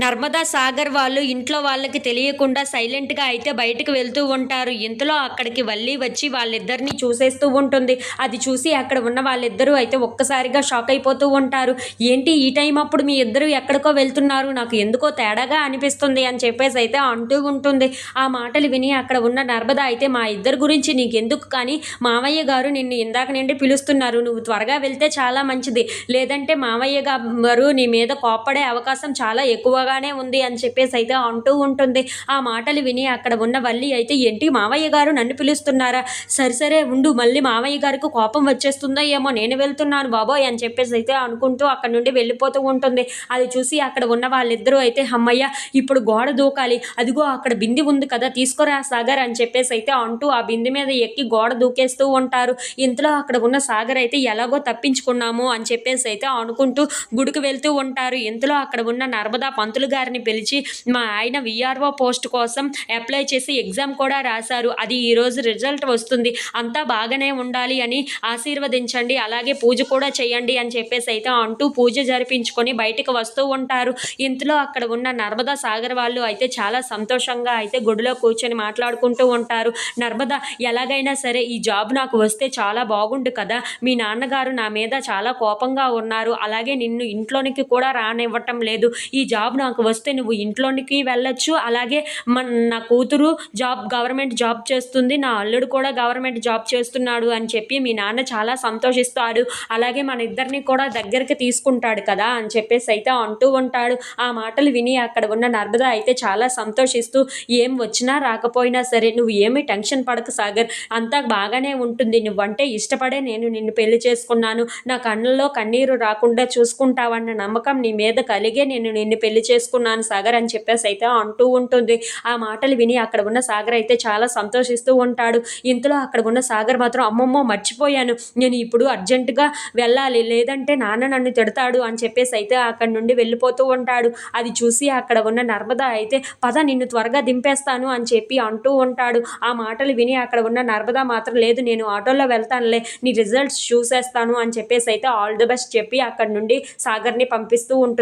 నర్మదా సాగర్ వాళ్ళు ఇంట్లో వాళ్ళకి తెలియకుండా సైలెంట్గా అయితే బయటకు వెళ్తూ ఉంటారు. ఇంతలో అక్కడికి వల్లి వచ్చి వాళ్ళిద్దరిని చూసేస్తూ ఉంటుంది. అది చూసి అక్కడ ఉన్న వాళ్ళిద్దరూ అయితే ఒక్కసారిగా షాక్ అయిపోతూ ఉంటారు. ఏంటి ఈ టైం అప్పుడు మీ ఇద్దరు ఎక్కడికో వెళ్తున్నారు? నాకు ఎందుకో తేడాగా అనిపిస్తుంది అని చెప్పేసి అయితే అంటూ ఉంటుంది. ఆ మాటలు విని అక్కడ ఉన్న నర్మదా అయితే మా ఇద్దరు గురించి నీకెందుకు కానీ మామయ్య గారు నిన్ను ఇందాక నుండి పిలుస్తున్నారు. నువ్వు త్వరగా వెళ్తే చాలా మంచిది. లేదంటే మామయ్య గారు నీ మీద కోప్పడే అవకాశం చాలా ఎక్కువ ఎక్కువగానే ఉంది అని చెప్పేసి అయితే అంటూ ఉంటుంది. ఆ మాటలు విని అక్కడ ఉన్న వల్లి అయితే ఏంటి మావయ్య గారు నన్ను పిలుస్తున్నారా? సరే సరే ఉండు మళ్ళీ మావయ్య గారికి కోపం వచ్చేస్తుందో ఏమో నేను వెళ్తున్నాను బాబోయ్ అని చెప్పేసి అయితే అనుకుంటూ అక్కడ నుండి వెళ్ళిపోతూ ఉంటుంది. అది చూసి అక్కడ ఉన్న వాళ్ళిద్దరూ అయితే అమ్మయ్య ఇప్పుడు గోడ దూకాలి. అదిగో అక్కడ బింది ఉంది కదా తీసుకురా సాగర్ అని చెప్పేసి అయితే అంటూ ఆ బింది మీద ఎక్కి గోడ దూకేస్తూ ఉంటారు. ఇంతలో అక్కడ ఉన్న సాగర్ అయితే ఎలాగో తప్పించుకున్నాము అని చెప్పేసి అయితే అనుకుంటూ గుడికి వెళ్తూ ఉంటారు. ఇంతలో అక్కడ ఉన్న నర్మదా పంతులు గారిని పిలిచి మా ఆయన విఆర్ఓ పోస్ట్ కోసం అప్లై చేసి ఎగ్జామ్ కూడా రాశారు. అది ఈరోజు రిజల్ట్ వస్తుంది. అంతా బాగానే ఉండాలి అని ఆశీర్వదించండి. అలాగే పూజ కూడా చేయండి అని చెప్పేసి అయితే అంటూ పూజ జరిపించుకొని బయటకు వస్తూ ఉంటారు. ఇంతలో అక్కడ ఉన్న నర్మదా సాగర్ వాళ్ళు అయితే చాలా సంతోషంగా అయితే గుడిలో కూర్చొని మాట్లాడుకుంటూ ఉంటారు. నర్మదా ఎలాగైనా సరే ఈ జాబ్ నాకు వస్తే చాలా బాగుండు కదా. మీ నాన్నగారు నా మీద చాలా కోపంగా ఉన్నారు. అలాగే నిన్ను ఇంట్లోనికి కూడా రానివ్వటం లేదు. ఈ జాబ్ నాకు వస్తే నువ్వు ఇంట్లోనికి వెళ్ళొచ్చు. అలాగే మన నా కూతురు జాబ్ గవర్నమెంట్ జాబ్ చేస్తుంది. నా అల్లుడు కూడా గవర్నమెంట్ జాబ్ చేస్తున్నాడు అని చెప్పి మీ నాన్న చాలా సంతోషిస్తాడు. అలాగే మన ఇద్దరిని కూడా దగ్గరికి తీసుకుంటాడు కదా అని చెప్పేసి అయితే అంటూ ఉంటాడు. ఆ మాటలు విని అక్కడ ఉన్న నర్మదా అయితే చాలా సంతోషిస్తూ ఏం వచ్చినా రాకపోయినా సరే నువ్వు ఏమీ టెన్షన్ పడక సాగర్. అంతా బాగానే ఉంటుంది. నువ్వంటే ఇష్టపడే నేను నిన్ను పెళ్ళి చేసుకున్నాను. నా కళ్ళల్లో కన్నీరు రాకుండా చూసుకుంటావన్న నమ్మకం నీ మీద కలిగే నేను నిన్ను పెళ్ళి చేసుకున్నాను సాగర్ అని చెప్పేసి అయితే అంటూ ఉంటుంది. ఆ మాటలు విని అక్కడ ఉన్న సాగర్ అయితే చాలా సంతోషిస్తూ ఉంటాడు. ఇంతలో అక్కడ ఉన్న సాగర్ మాత్రం అమ్మమ్మో మర్చిపోయాను. నేను ఇప్పుడు అర్జెంటుగా వెళ్ళాలి. లేదంటే నాన్న నన్ను తిడతాడు అని చెప్పేసి అయితే అక్కడి నుండి వెళ్ళిపోతూ ఉంటాడు. అది చూసి అక్కడ ఉన్న నర్మద అయితే పద నిన్ను త్వరగా దింపేస్తాను అని చెప్పి అంటూ ఉంటాడు. ఆ మాటలు విని అక్కడ ఉన్న నర్మద మాత్రం లేదు నేను ఆటోలో వెళ్తానులే. నీ రిజల్ట్స్ చూసేస్తాను అని చెప్పేసి అయితే ఆల్ ది బెస్ట్ చెప్పి అక్కడ నుండి సాగర్ని పంపిస్తూ ఉంటుంది.